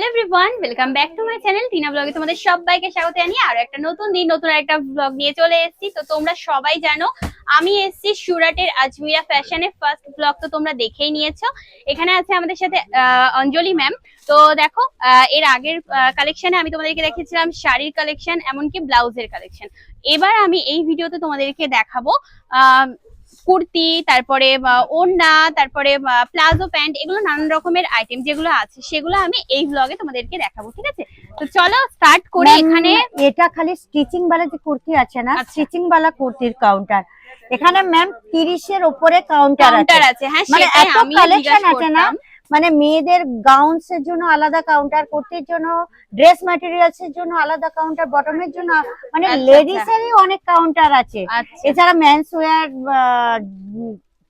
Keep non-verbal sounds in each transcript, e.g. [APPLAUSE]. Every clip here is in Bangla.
Hello everyone welcome back to my channel Tina ব্লগে তোমাদের সবাইকে স্বাগত জানিয়ে আর একটা নতুন দিন, নতুন একটা ব্লগ নিয়ে চলে এসেছি। তো তোমরা সবাই জানো, আমি এসেছি সুরাটের আজমিরা ফ্যাশনের ফার্স্ট ব্লগ তো তোমরা দেখেই নিয়েছো। এখানে আছে আমাদের সাথে অঞ্জলি ম্যাম তো দেখো এর আগের কালেকশনে আমি তোমাদেরকে দেখেছিলাম শাড়ির কালেকশন এমনকি ব্লাউজের কালেকশন এবার আমি এই ভিডিওতে তোমাদেরকে দেখাবো কুর্তি তারপরে ওড়না তারপরে প্লাজো প্যান্ট এগুলো নানান রকমের আইটেম যেগুলো আছে সেগুলো আমি এই ব্লগে তোমাদেরকে দেখাবো ঠিক আছে? তো চলো স্টার্ট করি এখানে। এটা খালি স্টিচিং বালা যে কুর্তি আছে না আচ্ছা। স্টিচিং বালা কুর্তির কাউন্টার এখানে ম্যাম তিরিশের উপরে কাউন্টার আছে। হ্যাঁ মানে সেটাই এত আমি কালেকশন আছে না মানে মেয়েদের গাউন্স এর জন্য আলাদা কাউন্টার কুর্তির জন্য ড্রেস ম্যাটেরিয়ালস এর জন্য আলাদা কাউন্টার বটমের জন্য মানে আচ্ছা, লেডিস এরই অনেক কাউন্টার আছে। আচ্ছা। এছাড়া men's wear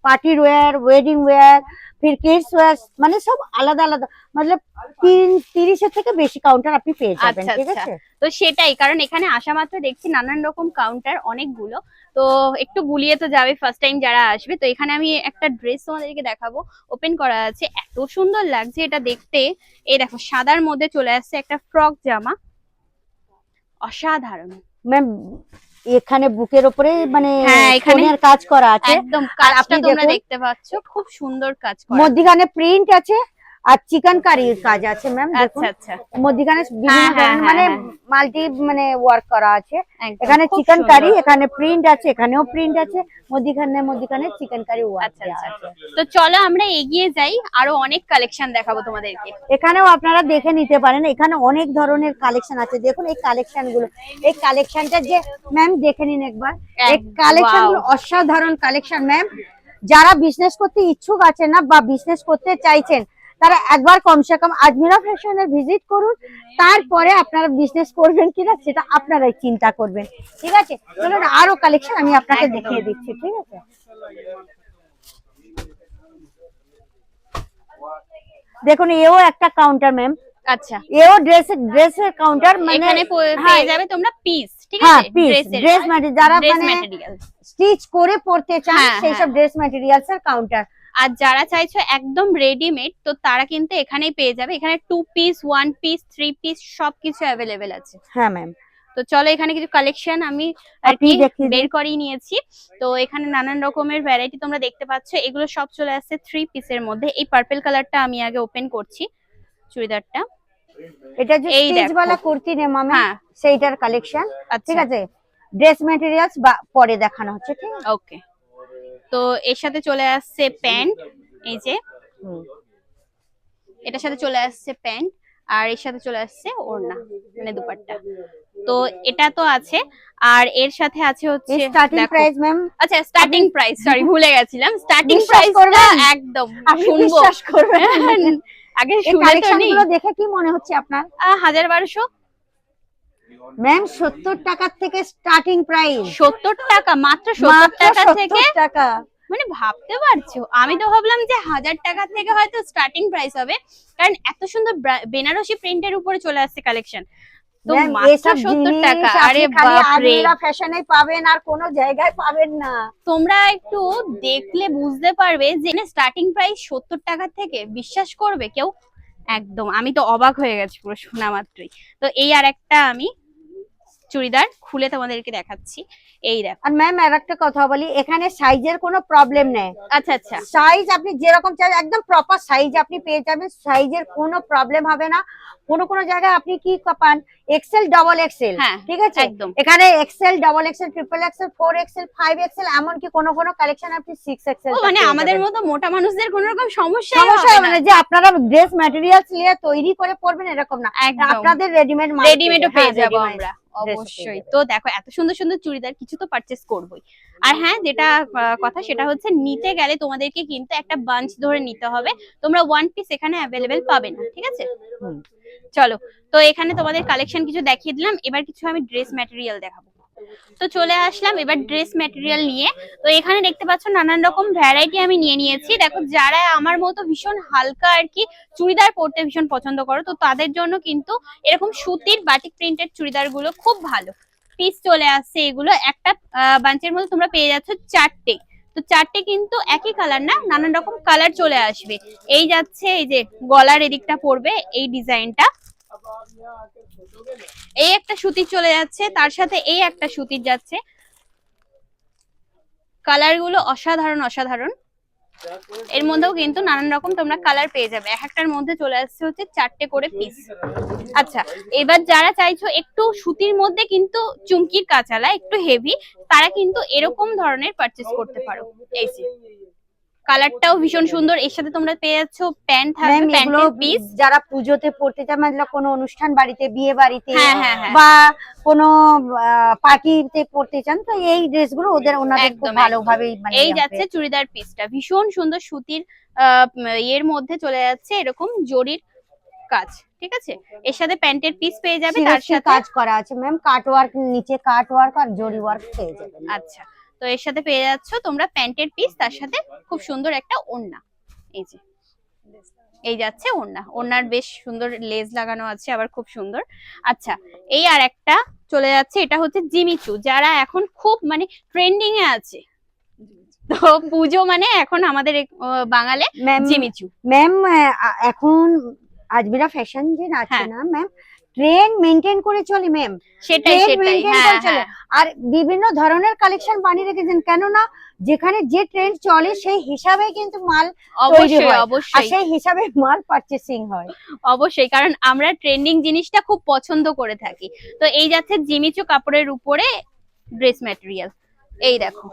party wear wedding wear ফির কিডস ওয়্যার মানে সব আলাদা আলাদা মানে তিন তিরিশের থেকে বেশি কাউন্টার আপনি পেয়ে যাবেন আচ্ছা, ঠিক আচ্ছা। আছে? তো সেটাই কারণ এখানে আসা মাত্র দেখছি নানান রকম কাউন্টার অনেকগুলো। তো একটু গুলিয়ে তো যাবে ফার্স্ট টাইম যারা আসবে। তো এখানে আমি একটা ড্রেস তোমাদেরকে দেখাবো। ওপেন করা আছে। এত সুন্দর লাগছে এটা দেখতে। এই দেখো সাদার মধ্যে চলে আসছে একটা ফ্রক জামা। অসাধারণ। ম্যাম এখানে বুকের উপরে মানে হ্যাঁ, কাজ করা আছে। একদম কাজটা আপনি তোমরা দেখতে পাচ্ছ খুব সুন্দর কাজ করা। মধ্যিখানে প্রিন্ট আছে। আর চিকেন কারির কাজ আছে ম্যাম দেখুন। আচ্ছা। আচ্ছা মধ্যিখানে হ্যাঁ, হ্যাঁ, মানে হ্যাঁ, মাল্টি মানে ওয়ার্ক করা আছে। এখানে চিকেন কারি এখানে প্রিন্ট আছে এখানেও প্রিন্ট আছে মধ্যিখানে মধ্যিখানে চিকেন কারি ওয়ার্ক আচ্ছা আচ্ছা। তো চলো আমরা এগিয়ে যাই আরও অনেক কালেকশন দেখাবো তোমাদেরকে। এখানেও আপনারা দেখে নিতে পারেন এখানে অনেক ধরনের কালেকশন আছে। দেখুন এই কালেকশনগুলো এই কালেকশনটা যে ম্যাম দেখে নিন একবার। এই কালেকশনগুলো অসাধারণ কালেকশন ম্যাম যারা বিজনেস করতে ইচ্ছুক আছেন না বা বিজনেস করতে চাইছেন তারা একবার কমসে কম আজমিরা ফ্যাশনে ভিজিট করুন তারপরে আপনারা বিজনেস করবেন কিনা সেটা আপনারাই চিন্তা করবেন। ঠিক আছে? চলুন আরও কালেকশন আমি আপনাকে দেখিয়ে দিচ্ছি ঠিক আছে? দেখুন এও একটা কাউন্টার ম্যাম আচ্ছা। এও ড্রেস ড্রেসের কাউন্টার মানে এখানে হ্যাঁ, পেয়ে যাবে তোমরা পিস ঠিক হ্যাঁ আছে? পিস ড্রেসের ড্রেস ম্যাটেরিয়াল যারা মানে স্টিচ করে পড়তে চান হ্যাঁ, সেই সব ড্রেস ম্যাটেরিয়ালস এর কাউন্টার আর যারা চাইছো একদম রেডিমেড তো তারা কিন্তু এখানেই পেয়ে যাবে। এখানে two piece one piece three piece সবকিছু অ্যাভেলেবেল আছে। হ্যাঁ ম্যাম তো চলো এখানে কিছু কালেকশন আমি আর কি বের করেই নিয়েছি। তো এখানে নানান রকমের ভ্যারাইটি তোমরা দেখতে পাচ্ছ। এগুলো সব চলে আসছে থ্রি পিসের মধ্যে। এই পার্পল কালারটা আমি আগে ওপেন করছি চুড়িদারটা। এটা যে স্টিচ। वाला কুর্তি নে মামা হ্যাঁ। সেইটার কালেকশন ঠিক আচ্ছা আছে ড্রেস ম্যাটেরিয়ালস পরে দেখানো হচ্ছে ঠিক? আছে ওকে তো এর সাথে চলে আসছে প্যান্ট এই যে। এটার সাথে চলে আসছে প্যান্ট আর এর সাথে চলে আসছে ওড়না মানে দুপাট্টা। তো এটা তো আছে আর এর সাথে আছে হচ্ছে স্টার্টিং প্রাইস ম্যাম আচ্ছা স্টার্টিং প্রাইস সরি ভুলে গেছিলাম। Starting price? একদম আপনি শুনব। বিশ্বাস করবেন? [LAUGHS] আগে শুনে দেখে কি মনে হচ্ছে আপনার? হাজার বারোশো। ম্যাম সত্তর টাকার থেকে স্টার্টিং প্রাইস সত্তর টাকা মাত্র সত্তর টাকা থেকে? টাকা। মানে ভাবতে পারছ? আমি তো ভাবলাম যে হাজার টাকা থেকে হয়তো স্টার্টিং প্রাইস হবে কারণ এত সুন্দর বেনারসি প্রিন্টের উপরে চলে আসছে কালেকশন তো মাত্র সত্তর টাকা আরে খালি বাপরে। আজমিরা ফ্যাশনে পাবেন আর কোনো জায়গায় পাবেন না। তোমরা একটু দেখলে বুঝতে পারবে যে স্টার্টিং প্রাইস সত্তর টাকা থেকে বিশ্বাস করবে কেউ? একদম আমি তো অবাক হয়ে গেছি পুরো শোনা মাত্রই। তো এই আর একটা আমি চুড়িদার খুলে তোমাদেরকে দেখাচ্ছি। এই দেখো। আর ম্যাম আর একটা কথা বলি এখানে সাইজের কোনো প্রবলেম নেই। আচ্ছা আচ্ছা। সাইজ আপনি যেরকম চাই একদম প্রপার সাইজ আপনি পেয়ে যাবেন সাইজের কোনো প্রবলেম হবে না। কোনো কোনো জায়গায় আপনি কি পান? এক্সেল ডবল এক্সেল হ্যাঁ ঠিক আছে? একদম। এখানে XL double XL triple XL four XL five XL এমনকি কোনো কোনো কালেকশন আপনি সিক্স এক্সেল মানে আমাদের মতো মোটা মানুষদের কোনো রকম সমস্যা সমস্যা হবে না যে আপনারা ড্রেস ম্যাটেরিয়ালস নিয়ে তৈরি করে পরবেন এরকম না। আপনাদের রেডিমেড রেডিমেডও পেয়ে যাব আমরা। অবশ্যই। তো দেখো এত সুন্দর সুন্দর চুড়িদার কিছু তো পারচেস করবোই। আর হ্যাঁ যেটা কথা সেটা হচ্ছে নিতে গেলে তোমাদেরকে কিন্তু একটা বাঞ্চ ধরে নিতে হবে। তোমরা ওয়ান পিস এখানে অ্যাভেলেবেল পাবে না ঠিক আছে? চলো তো এখানে তোমাদের কালেকশন কিছু দেখিয়ে দিলাম। এবার কিছু আমি ড্রেস ম্যাটেরিয়াল দেখাবো। তো চলে আসলাম এবার ড্রেস ম্যাটেরিয়াল নিয়ে। তো এখানে দেখতে পাচ্ছ নানান রকম ভ্যারাইটি আমি নিয়ে নিয়েছি। দেখো, যারা আমার মতো ভীষণ হালকা আর কি চুড়িদার পরতে ভীষণ পছন্দ করো, তো তাদের জন্য কিন্তু এরকম সুতির বাটিক প্রিন্টেড চুড়িদারগুলো খুব ভালো। পিস চলে আসছে এগুলো। একটা বাঞ্চের মধ্যে তোমরা পেয়ে যাচ্ছ চারটে। তো চারটে কিন্তু একই কালার না, নানান রকম কালার চলে আসবে। এই যাচ্ছে এই যে গলার এদিকটা পড়বে এই ডিজাইনটা এই একটা সুতির চলে যাচ্ছে, তার সাথে এই একটা সুতির যাচ্ছে। কালারগুলো অসাধারণ অসাধারণ। এর মধ্যেও কিন্তু নানান রকম তোমরা কালার পেয়ে যাবে। এক একটার মধ্যে চলে আসছে হচ্ছে চারটে করে পিস আচ্ছা এবার যারা চাইছো একটু সুতির মধ্যে কিন্তু চুমকির কাঁচালা, একটু হেভি তারা কিন্তু এরকম ধরনের পারচেস করতে পারো। এই কালারটাও ভীষণ সুন্দর। এর সাথে তোমরা পেয়ে যাচ্ছ প্যান্ট থাকবে প্যান্টের পিস যারা পুজোতে পড়তে চায় মানে কোনো অনুষ্ঠান বাড়িতে বিয়ে বাড়িতে হ্যাঁ হ্যাঁ হ্যাঁ। বা কোনো পার্টিতে পড়তে চান তো এই ড্রেসগুলো ওদের ওনাদের খুব ভালোভাবেই মানে এই যাচ্ছে। চুড়িদার পিসটা ভীষণ সুন্দর সুতির এর মধ্যে চলে যাচ্ছে এরকম জরির কাজ ঠিক আছে? এর সাথে প্যান্টের পিস পেয়ে যাবে তার সাথে কাজ করা আছে ম্যাম কাট ওয়ার্ক নিচে কাট ওয়ার্ক আর জরি ওয়ার্ক পেয়ে যাবেন। আচ্ছা। তো এর সাথে পেয়ে যাচ্ছ তোমরা প্যান্টের পিস তার সাথে খুব সুন্দর একটা ওড়না। এই যে এই যাচ্ছে ওড়না। ওড়নার বেশ সুন্দর লেজ লাগানো আছে আবার খুব সুন্দর। আচ্ছা এই আর একটা চলে যাচ্ছে এটা হচ্ছে জিমিচু যারা এখন খুব মানে ট্রেন্ডিং এ আছে। তো পুজো মানে এখন আমাদের বাঙালে ম্যাম জিমিচু ম্যাম এখন আজমিরা ফ্যাশন যে আছে হ্যাঁ। না ম্যাম ট্রেন্ড মেনটেন করে চলি ম্যাম সেটাই সেটাই হ্যাঁ। হ্যাঁ। আর বিভিন্ন ধরনের কালেকশন বানিয়ে রেখেছেন কেননা যেখানে যে ট্রেন্ড চলে সেই হিসাবে কিন্তু মাল অবশ্যই অবশ্যই। সেই হিসাবে মাল পারচেসিং হয়। অবশ্যই কারণ আমরা ট্রেন্ডিং জিনিসটা খুব পছন্দ করে থাকি। তো এই যাচ্ছে জিমিচু কাপড়ের উপরে ড্রেস ম্যাটেরিয়াল এই দেখো।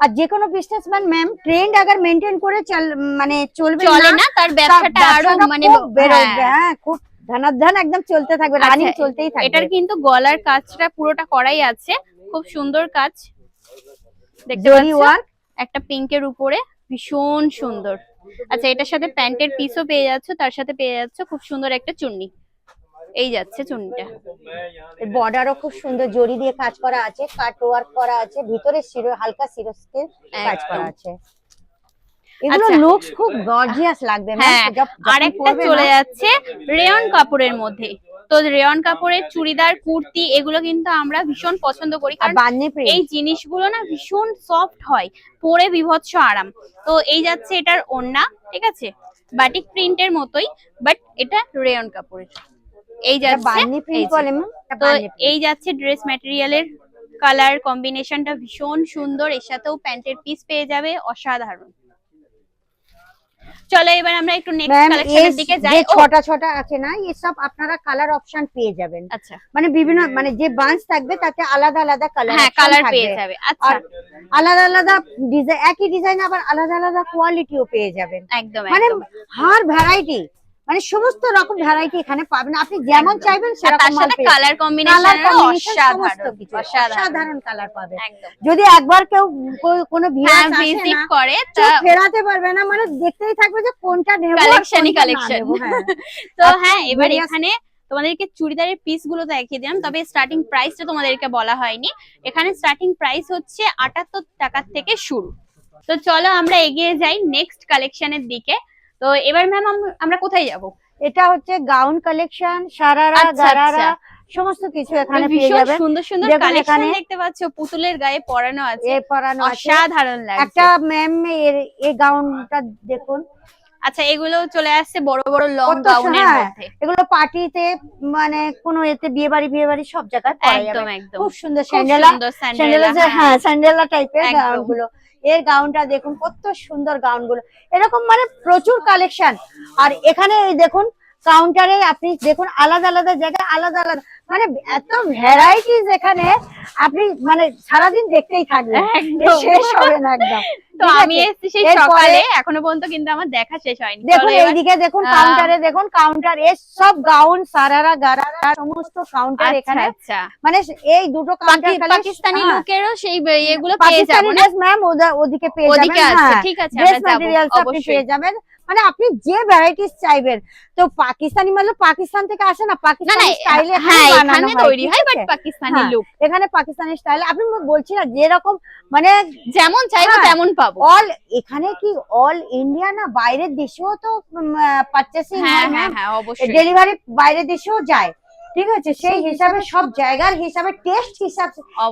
আর যে কোনো বিজনেসম্যান ম্যাম ট্রেন্ড আগার মেনটেন করে চল- মানে চলবে চলে না। তার ব্যবসাটা আরও মানে হ্যাঁ। হ্যাঁ খুব ধানাধান একদম চলতে থাকবে আচ্ছা, রানিং চলতেই থাকবে। এটার কিন্তু গলার কাজটা পুরোটা করাই আছে খুব সুন্দর কাজ। দেখতে ওয়ার্ক একটা পিঙ্কের উপরে ভীষণ সুন্দর। আচ্ছা এটার সাথে প্যান্টের পিসও পেয়ে যাচ্ছ তার সাথে পেয়ে যাচ্ছ খুব সুন্দর একটা চুন্নি। এই যাচ্ছে চুন্নিটা। বর্ডারও খুব সুন্দর জরি দিয়ে কাজ করা আছে কাট ওয়ার্ক করা আছে ভিতরে শিরো হালকা সিরোস্কের কাজ করা আছে। এগুলো আচ্ছা। লুকস খুব গর্জিয়াস লাগবে হ্যাঁ, আরেকটা চলে যাচ্ছে রেয়ন কাপড়ের মধ্যে। তো রেয়ন কাপড়ের চুড়িদার কুর্তি এগুলো কিন্তু আমরা ভীষণ পছন্দ করি। কারণ এই জিনিসগুলো না ভীষণ সফট হয় পরে বিভৎস আরাম। তো এই যাচ্ছে এটার ওড়না ঠিক আছে? বাটিক প্রিন্টের মতোই বাট এটা রেয়ন কাপড়ের এই যাচ্ছে এই যাচ্ছে ড্রেস ম্যাটেরিয়ালের কালার কম্বিনেশনটা ভীষণ সুন্দর। এর সাথেও প্যান্টের পিস পেয়ে যাবে অসাধারণ। চলো এবার আমরা একটু নেক্সট কালেকশনের দিকে যাই। এই ছটা ছটা আছে না এসব আপনারা কালার অপশন পেয়ে যাবেন। আচ্ছা। মানে বিভিন্ন মানে যে বান্স থাকবে তাতে আলাদা আলাদা কালার হ্যাঁ কালার পেয়ে যাবে। আচ্ছা। আলাদা আলাদা ডিজাইন একই ডিজাইন আবার আলাদা আলাদা কোয়ালিটিও পেয়ে যাবেন। একদম মানে হার ভ্যারাইটি মানে সমস্ত রকম ভ্যারাইটি এখানে পাবেন। আপনি যেমন চাইবেন সেরকম মাল কালার কম্বিনেশন সমস্ত কিছু অসাধারণ। কালার পাবে। একদম। যদি একবার কেউ কোনো হ্যাঁ ভিজিট করে তা ফেরাতে পারবে না। মানে দেখতেই থাকবে যে কোনটা নেব আর Collection ই কোনটা না collection। নেব, হ্যাঁ। [LAUGHS] তো হ্যাঁ এবার এখানে তোমাদেরকে চুড়িদারের পিসগুলো দেখিয়ে দিলাম তবে স্টার্টিং প্রাইসটা তোমাদেরকে বলা হয়নি। এখানে স্টার্টিং প্রাইস হচ্ছে আটাত্তর টাকার থেকে শুরু। তো চলো আমরা এগিয়ে যাই নেক্সট কালেকশনের দিকে। তো এবার ম্যাম আমরা কোথায় যাব? এটা হচ্ছে গাউন কালেকশন সারারা আচ্ছা, গারারা আচ্ছা। সমস্ত কিছু এখানে পেয়ে যাবেন। সুন্দর সুন্দর কালেকশন দেখতে পাচ্ছ পুতুলের গায়ে পরানো আছে। এ পরানো আছে। অসাধারণ লাগছে। একটা ম্যাম এর এই গাউনটা দেখুন। আচ্ছা এগুলো চলে আসছে বড় বড় লং গাউনের হ্যাঁ, মধ্যে। এগুলো পার্টিতে মানে কোনো এতে বিয়ে বাড়ি বিয়ে বাড়ি সব জায়গায় পরা যাবে। একদম একদম। খুব সুন্দর স্যান্ডেলা। স্যান্ডেলা স্যান্ডেলা হ্যাঁ। স্যান্ডেলা টাইপের একদম। গাউনগুলো। এর গাউনটা দেখুন, কত সুন্দর গাউনগুলো। এরকম মানে প্রচুর কালেকশন আর এখানে দেখুন কাউন্টারে আপনি দেখুন, আলাদা আলাদা জায়গায় আলাদা আলাদা। মানে এত ভ্যারাইটিস এখানে আপনি মানে সারাদিন দেখতেই থাকবেন। শেষ হবে না একদম। [LAUGHS] তো ঠিক আমি আছে? এসেছি সেই সকালে এখনও পর্যন্ত কিন্তু আমার দেখা শেষ হয়নি। দেখুন এইদিকে দেখুন কাউন্টারে দেখুন কাউন্টার এর সব গাউন সারারা গারারা সমস্ত কাউন্টার আচ্ছা এখানে। আচ্ছা। মানে এই দুটো কাউন্টার পাকি- পাকিস্তানি লুকেরও সেই বে- এগুলো পেয়ে পাকিস্তানি ড্রেস ম্যাম ওদিকে পেয়ে যাবেন হ্যাঁ। ঠিক আছে ড্রেস ম্যাটেরিয়ালস আপনি পেয়ে যাবেন। মানে আপনি যে ভ্যারাইটিস চাইবেন তো পাকিস্তানি মানে পাকিস্তান থেকে আসে না? পাকিস্তানি স্টাইলে বানানো এখানে তৈরি হয় বাট পাকিস্তানি হ্যাঁ, লুক এখানে পাকিস্তানি স্টাইল আপনি বলছি না যেরকম মানে যেমন চাইব হ্যাঁ। তেমন পাবো। অল এখানে কি অল ইন্ডিয়া না বাইরের দেশেও তো পারচেসিং হ্যাঁ হয় হ্যাঁ হ্যাঁ অবশ্যই। ডেলিভারি বাইরের দেশেও যায়। ঠিক আছে? সেই হিসাবে সব জায়গার হিসাবে টেস্ট হিসাব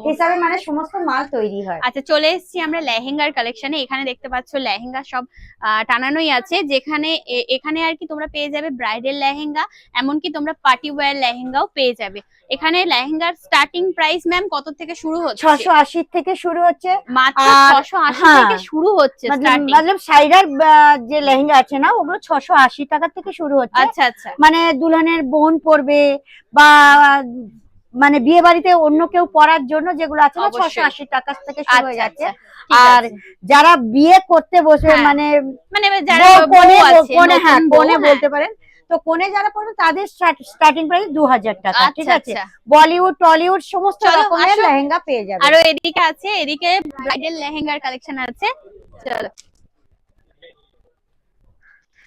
হিসাবে মানে সমস্ত মাল তৈরি হয়। আচ্ছা চলে এসেছি আমরা লেহেঙ্গার কালেকশনে এখানে দেখতে পাচ্ছ লেহেঙ্গা সব আহ, টানানোই আছে। যেখানে এখানে আর কি তোমরা পেয়ে যাবে ব্রাইডাল লেহেঙ্গা এমনকি তোমরা পার্টি ওয়্যার লেহেঙ্গাও পেয়ে যাবে। এখানে লেহেঙ্গার স্টার্টিং প্রাইস ম্যাম কত থেকে শুরু হচ্ছে? ছশো আশির থেকে শুরু হচ্ছে। মাত্র আর- ছশো আশি হ্যাঁ। থেকে শুরু হচ্ছে মতলব স্টার্টিং মতলব সাইডার যে লেহেঙ্গা আছে না ওগুলো ছশো আশি টাকা থেকে শুরু হচ্ছে। আচ্ছা আচ্ছা। মানে দুলহানের বোন পরবে বা মানে বিয়ে বাড়িতে অন্য কেউ পরার জন্য যেগুলো আছে না ছশো আশি টাকা থেকে শুরু হয়ে আচ্ছা যাচ্ছে। আচ্ছা। আর যারা বিয়ে করতে বসবে হ্যাঁ, মানে মানে যারা হ্যাঁ হ্যাঁ। বলতে পারেন। তো কোণে যারা পড়বে তাদের স্টার্টিং প্রাইস দু হাজার টাকা ঠিক আচ্ছা আছে? আচ্ছা। বলিউড টলিউড সমস্ত রকমের লেহেঙ্গা পেয়ে যাবে। আরও এদিকে আছে এদিকে ব্রাইডাল লেহেঙ্গার কালেকশন আছে। চলো।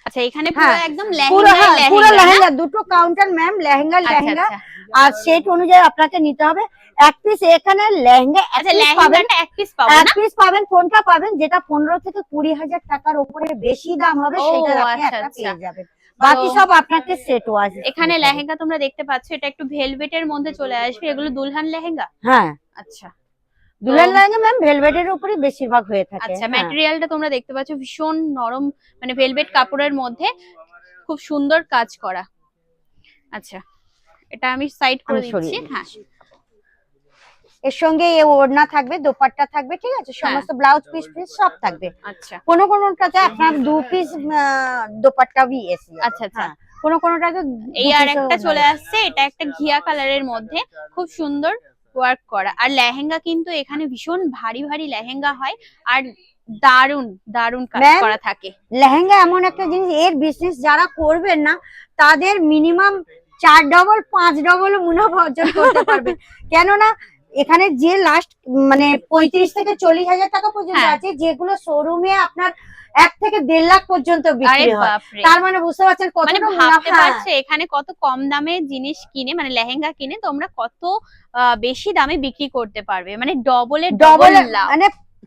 আচ্ছা এখানে পুরো হ্যাঁ, একদম লেহেঙ্গা হ্যাঁ পুরো লেহেঙ্গা লেহেঙ্গা দুটো কাউন্টার ম্যাম লেহেঙ্গা আচ্ছা, লেহেঙ্গা। আচ্ছা। আর সেট অনুযায়ী আপনাকে নিতে হবে এক পিস এখানে লেহেঙ্গা আচ্ছা পাবেন। লেহেঙ্গাটা এক পিস পাবো এক পিস পাবেন কোনটা পাবেন? যেটা পনেরো থেকে কুড়ি হাজার টাকার উপরে বেশি দাম হবে সেটা আপনি আচ্ছা, একটা আচ্ছা। পেয়ে যাবেন। বাকি সব আপনাকে সেট ওয়াজ এখানে লেহেঙ্গা তোমরা দেখতে পাচ্ছ এটা একটু ভেলভেটের মধ্যে চলে আসবে। এগুলো দুলহান লেহেঙ্গা? হ্যাঁ। আচ্ছা। দুলের লেহেঙ্গা ম্যাম ভেলভেটের বেশিরভাগ হয়ে থাকে। আচ্ছা। ম্যাটেরিয়ালটা তোমরা দেখতে পাচ্ছ ভীষণ নরম মানে ভেলভেট কাপড়ের মধ্যে খুব সুন্দর কাজ করা। আচ্ছা এটা আমি সাইড করে দিচ্ছি। হ্যাঁ। এর সঙ্গে এ ওড়না থাকবে দোপাট্টা থাকবে ঠিক আছে? সমস্ত ব্লাউজ পিস পিস সব থাকবে। আচ্ছা। কোন কোনটাতে আপনার দু পিস দোপাট্টা বি এসি আচ্ছা আচ্ছা। কোন কোনটাতে এই আর একটা চলে আসছে এটা একটা ঘিয়া কালারের মধ্যে খুব সুন্দর ওয়ার্ক করা। আর লেহেঙ্গা কিন্তু এখানে ভীষণ ভারী ভারী লেহেঙ্গা হয় আর দারুণ দারুণ কাজ করা থাকে। লেহেঙ্গা এমন একটা জিনিস এর বিজনেস যারা করবেন না তাদের মিনিমাম চার ডবল পাঁচ ডবল মুনাফা অর্জন করতে পারবে [LAUGHS] কেননা এখানে যে লাস্ট মানে পঁয়ত্রিশ থেকে চল্লিশ হাজার টাকা পর্যন্ত হ্যাঁ। আছে যেগুলো শোরুমে আপনার এক থেকে দেড় লাখ পর্যন্ত বিক্রি হয়। তার মানে বুঝতে পারছেন মানে কতটা ভাবতে মুনাফা এখানে কত কম দামে জিনিস কিনে মানে লেহেঙ্গা কিনে তোমরা কত বেশি দামে বিক্রি করতে পারবে। মানে ডবল ডবল মানে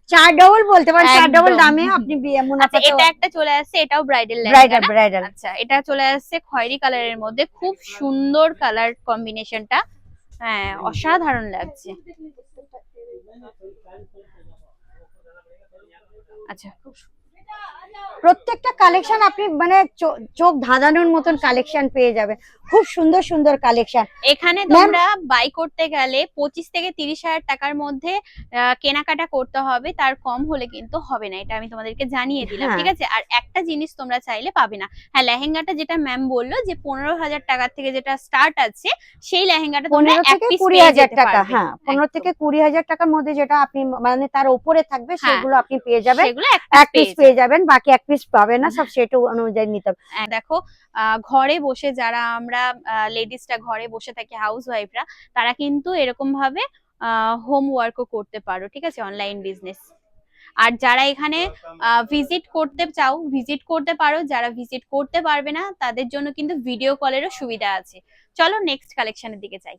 চার ডবল বলতে পারেন চার ডবল দামে আপনি আচ্ছা মুনাফা এটা একটা চলে আসছে এটাও ব্রাইডাল ব্রাইডাল ব্রাইডাল আচ্ছা এটা চলে আসছে খয়েরি কালারের মধ্যে। খুব সুন্দর কালার কম্বিনেশনটা হ্যাঁ অসাধারণ লাগছে। আচ্ছা প্রত্যেকটা কালেকশন আপনি মানে চোখ ধাঁধানোর মতন কালেকশন পেয়ে যাবেন। খুব সুন্দর সুন্দর কালেকশন এখানে তোমরা বাই করতে গেলে পঁচিশ থেকে তিরিশ হাজার টাকার মধ্যে কেনাকাটা করতে হবে তার কম হলে কিন্তু হবে না এটা আমি তোমাদেরকে জানিয়ে দিলাম হ্যাঁ। ঠিক আছে? আর একটা জিনিস তোমরা চাইলে পাবে না। হ্যাঁ লেহেঙ্গাটা যেটা ম্যাম বলল যে পনেরো হাজার টাকা থেকে যেটা স্টার্ট আছে সেই লেহেঙ্গাটা তোমরা পনেরো থেকে কুড়ি হাজার টাকা হ্যাঁ পনেরো থেকে কুড়ি হাজার টাকার মধ্যে যেটা আপনি মানে তার উপরে থাকবে হ্যাঁ। সেগুলো আপনি পেয়ে যাবেন। এক পিস পেয়ে যাবেন। বাকি এক পিস পাবেন না সব সেট অনুযায়ী নিতে হবে। দেখো আহ, ঘরে বসে যারা আমরা লেডিসটা ঘরে বসে থাকি হাউস ওয়াইফরা তারা কিন্তু এরকম ভাবে হোম ওয়ার্কও করতে পারো ঠিক আছে? অনলাইন বিজনেস আর যারা এখানে ভিজিট করতে চাও ভিজিট করতে পারো যারা ভিজিট করতে পারবে না তাদের জন্য কিন্তু ভিডিও কলেরও সুবিধা আছে। চলো নেক্সট কালেকশনের দিকে যাই।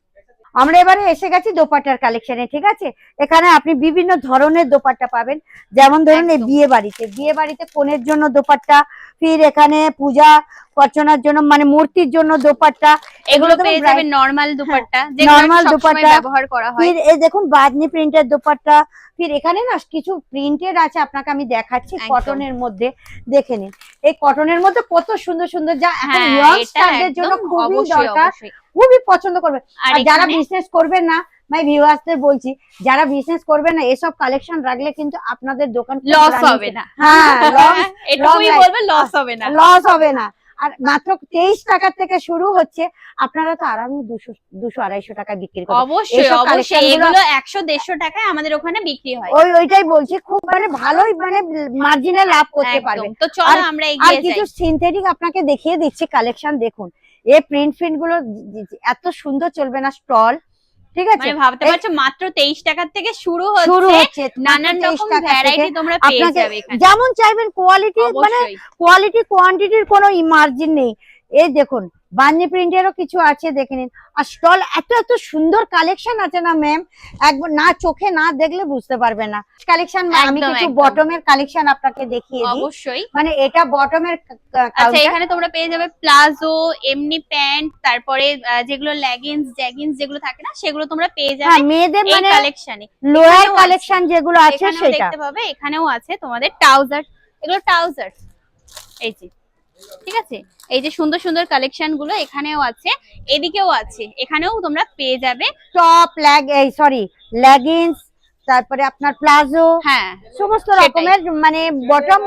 আমরা এবারে এসে গেছি দোপাট্টার কালেকশনে ঠিক আছে? এখানে আপনি বিভিন্ন ধরনের দোপাট্টা পাবেন। যেমন ধরুন এই বিয়ে বাড়িতে বিয়ে বাড়িতে কনের জন্য দোপাট্টা ফির এখানে পূজা অর্চনার জন্য মানে মূর্তির জন্য দোপাট্টা এগুলো পেয়ে নর্মাল দুপাট্টা normal যেগুলো সবসময় দুপাট্টা, ব্যবহার করা হয়। এই দেখুন বাদনি প্রিন্টের দোপাট্টা। ফির এখানে না কিছু প্রিন্টেড আছে আপনাকে আমি দেখাচ্ছি কটনের মধ্যে। দেখে নিন। এই কটনের মধ্যে কত সুন্দর সুন্দর যা এখন হ্যাঁ জন্য খুবই দরকার। খুবই পছন্দ করবে আর যারা বিজনেস করবেন না ভাই ভিউয়ার্সদের বলছি যারা বিজনেস করবে না এসব কালেকশন রাখলে কিন্তু আপনাদের দোকান [LAUGHS] লস হবে না। হ্যাঁ লস হবে না। লস হবে না। আর মাত্র তেইশ টাকা থেকে শুরু হচ্ছে আপনারা তো আরাম দুশো দুশো আড়াইশো টাকা বিক্রি করেন অবশ্যই অবশ্যই। এগুলো একশো দেড়শো টাকায় আমাদের ওখানে বিক্রি হয়। ওই ওইটাই বলছি খুব মানে ভালোই মানে মার্জিনে লাভ করতে। পারবেন। তো চলো আমরা এই এগিয়ে যাই। কিছু সিনথেটিক আপনাকে দেখিয়ে দিচ্ছি কালেকশন দেখুন। এ প্রিন্ট ফিন্টগুলো এত সুন্দর চলবে না স্টল ঠিক আছে? মানে ভাবতে পারছ মাত্র তেইশ টাকার থেকে শুরু শুরু হচ্ছে হচ্ছে নানান রকম টাকা ভ্যারাইটি তোমরা পেয়ে যাবে এখানে। যেমন চাইবেন কোয়ালিটি মানে কোয়ালিটি কোয়ান্টিটির কোনো ইমার্জিন নেই। এই দেখুন বান্নি প্রিন্টেরও কিছু আছে দেখে নিন। আর স্টল এত এত সুন্দর কালেকশন আছে না ম্যাম একবার না চোখে না দেখলে বুঝতে পারবে না। কালেকশন আমি কিছু। বটমের কালেকশন আপনাকে দেখিয়ে দিই। অবশ্যই। মানে এটা বটমের আচ্ছা এখানে তোমরা পেয়ে যাবে প্লাজো এমনি প্যান্ট তারপরে যেগুলো লেগিংস জ্যাগিংস যেগুলো থাকে না সেগুলো তোমরা পেয়ে যাবে হ্যাঁ মেয়েদের মানে কালেকশনে লোয়ার কালেকশন যেগুলো আছে সেটা। দেখতে পাবে এখানেও আছে তোমাদের ট্রাউজার এগুলো ট্রাউজার এই যে ঠিক আছে? এই যে সুন্দর সুন্দর কালেকশনগুলো এখানেও আছে এদিকেও আছে। এখানেও তোমরা পেয়ে যাবে। টপ লেগ এই সরি লেগিংস তারপরে আপনার প্লাজো হ্যাঁ সমস্ত রকমের মানে বটম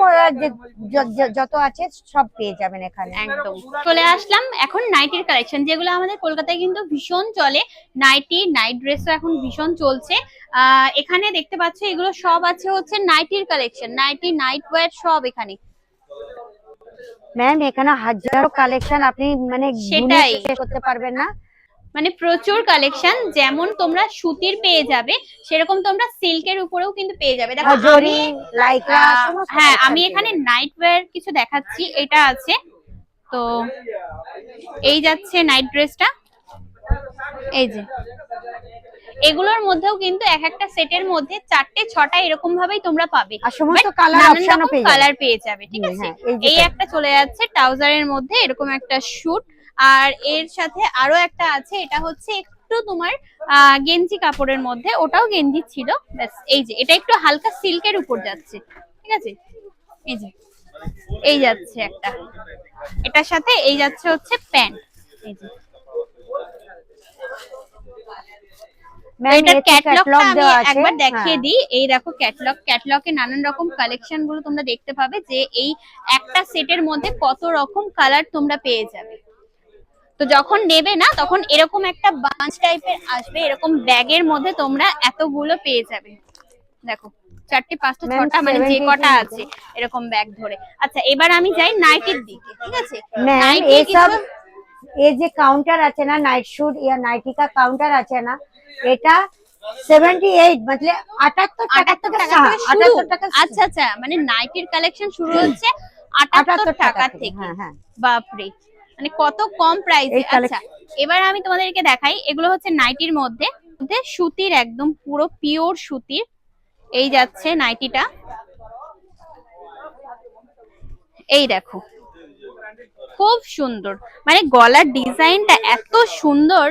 যত আছে সব পেয়ে যাবেন এখানে। একদম। চলে আসলাম এখন নাইটির কালেকশন যেগুলো আমাদের কলকাতায় কিন্তু ভীষণ চলে। নাইটি নাইট ড্রেসও এখন ভীষণ চলছে। আহ, এখানে দেখতে পাচ্ছ এগুলো সব আছে হচ্ছে নাইটির কালেকশন নাইটি নাইট ওয়্যার সব এখানে। ম্যাম এখানে হাজারো কালেকশন আপনি মানে সেটাই। করতে পারবেন না। মানে প্রচুর কালেকশন যেমন তোমরা সুতির পেয়ে যাবে সেরকম তোমরা সিল্কের উপরেও কিন্তু পেয়ে যাবে। দেখো জরি হ্যাঁ আমি এখানে। নাইট ওয়্যার কিছু দেখাচ্ছি এটা আছে। তো এই যাচ্ছে নাইট ড্রেসটা এই যে। এগুলোর মধ্যেও কিন্তু এক একটা সেটের মধ্যে চারটে ছটা এরকম ভাবেই তোমরা পাবে। আর সমস্ত কালার অপশনও পেয়ে কালার পেয়ে যাবে ঠিক আছে? হ্যাঁ, এই। একটা চলে যাচ্ছে ট্রাউজারের মধ্যে এরকম একটা শুট আর এর সাথে আরও একটা আছে এটা হচ্ছে একটু তোমার গেঞ্জি কাপড়ের মধ্যে ওটাও গেঞ্জি ছিল। ব্যাস এই যে এটা একটু হালকা সিল্কের উপর যাচ্ছে ঠিক আছে? এই যে এই যাচ্ছে একটা। এটার সাথে এই যাচ্ছে হচ্ছে প্যান্ট এই যে। এটার ক্যাটলগটা আমি একবার দেখিয়ে হ্যাঁ। দিই। এই দেখো ক্যাটলগ ক্যাটলগে নানান রকম কালেকশনগুলো তোমরা দেখতে পাবে যে এই একটা সেটের মধ্যে কত রকম কালার তোমরা পেয়ে যাবে। তো যখন নেবে না তখন এরকম একটা বাঞ্চ টাইপের আসবে এরকম ব্যাগের মধ্যে তোমরা এতগুলো পেয়ে যাবে। দেখো চারটে পাঁচটা ছটা মানে যে কটা আছে এরকম ব্যাগ ধরে। আচ্ছা এবার আমি যাই নাইটির দিকে ঠিক আছে? নাইটি এই যে কাউন্টার আছে না নাইট শুট ইয়া নাইটি का কাউন্টার আছে না এটা 78 মানে 78 টাকা আটাত্তর থেকে টাকা থেকে শুরু। 78 টাকা আচ্ছা আচ্ছা মানে নাইটির কালেকশন শুরু হচ্ছে 78 টাকা থেকে হ্যাঁ হ্যাঁ। মানে কত কম প্রাইসে আচ্ছা এবার আমি তোমাদেরকে দেখাই এগুলো হচ্ছে নাইটির মধ্যে মধ্যে সুতির একদম পুরো পিওর সুতির এই যাচ্ছে নাইটিটা এই দেখো খুব সুন্দর। মানে গলার ডিজাইনটা এত সুন্দর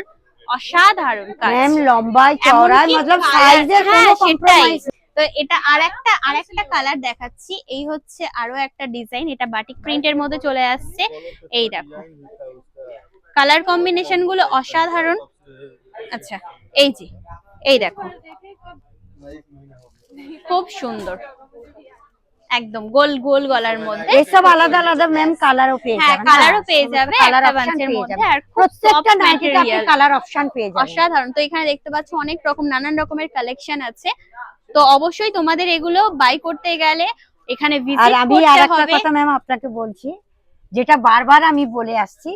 অসাধারণ কাজ। ম্যাম লম্বায় চওড়ায় এমনকি মতলব সাইজের হ্যাঁ, কোনো। কম্প্রোমাইজ তো এটা আর একটা আর একটা কালার দেখাচ্ছি। এই হচ্ছে আরও একটা ডিজাইন এটা বাটিক প্রিন্টের মধ্যে চলে আসছে। এই দেখো। কালার কম্বিনেশনগুলো অসাধারণ। আচ্ছা এই যে এই দেখো। খুব সুন্দর। একদম গোল গোল গলার মধ্যে। এসব আলাদা আলাদা ম্যাম কালারও পেয়ে হ্যাঁ কালারও পেয়ে যাবে কালার একটা অপশন বাঞ্চের পেয়ে মধ্যে আর প্রত্যেকটা নাইটিতে আপনি কালার অপশন পেয়ে যাবেন। অসাধারণ। তো এখানে দেখতে পাচ্ছ অনেক রকম নানান রকমের কালেকশন আছে। তো অবশ্যই তোমাদের এগুলো বাই করতে গেলে এখানে আর ভিজিট আমি আর করতে একটা হবে। কথা ম্যাম আপনাকে বলছি যেটা বারবার আমি বলে আসছি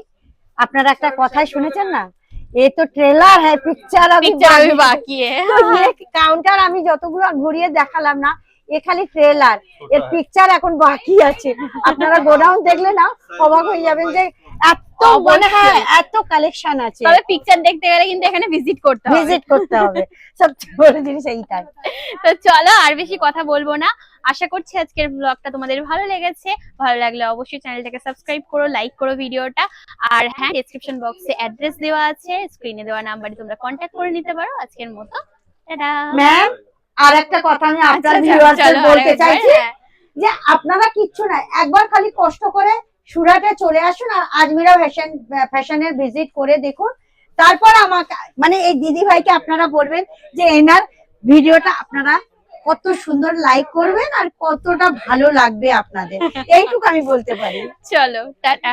আপনারা একটা কথাই শুনেছেন না? এ তো ট্রেলার হ্যাঁ পিকচার আমি বাকি [LAUGHS] বাকি কাউন্টার আমি যতগুলো ঘুরিয়ে দেখালাম না এ খালি ট্রেলার এর পিকচার এখন বাকি আছে। আপনারা গোডাউন দেখলে না অবাক হয়ে যাবেন যে এত মানে হ্যাঁ এত কালেকশন আছে। তবে পিকচার দেখতে গেলে কিন্তু এখানে ভিজিট করতে হবে। ভিজিট করতে হবে। সবচেয়ে বড় জিনিস এইটাই। তো চলো আর বেশি কথা বলব না। আশা করছি আজকের ব্লগটা তোমাদের ভালো লেগেছে। ভালো লাগলে অবশ্যই চ্যানেলটাকে সাবস্ক্রাইব করো লাইক করো ভিডিওটা। আর হ্যাঁ ডেসক্রিপশন বক্সে অ্যাড্রেস দেওয়া আছে। স্ক্রিনে দেওয়া নাম্বারে তোমরা কন্ট্যাক্ট করে নিতে পারো। আজকের মতো টাটা। ম্যাম আর একটা কথা আমি আপনার আচ্ছা, ভিউয়ারদের বলতে চাইছি হ্যাঁ। যে আপনারা কিচ্ছু না একবার খালি কষ্ট করে সুরাটে চলে আসুন আর আজমিরা ফ্যাশন ফ্যাশনের ভিজিট করে দেখুন। তারপর আমাকে মানে এই দিদি ভাইকে আপনারা বলবেন যে এনার ভিডিওটা আপনারা কত সুন্দর লাইক করবেন আর কতটা ভালো লাগবে আপনাদের। [LAUGHS] এইটুকু আমি বলতে পারি। চলো টাটা।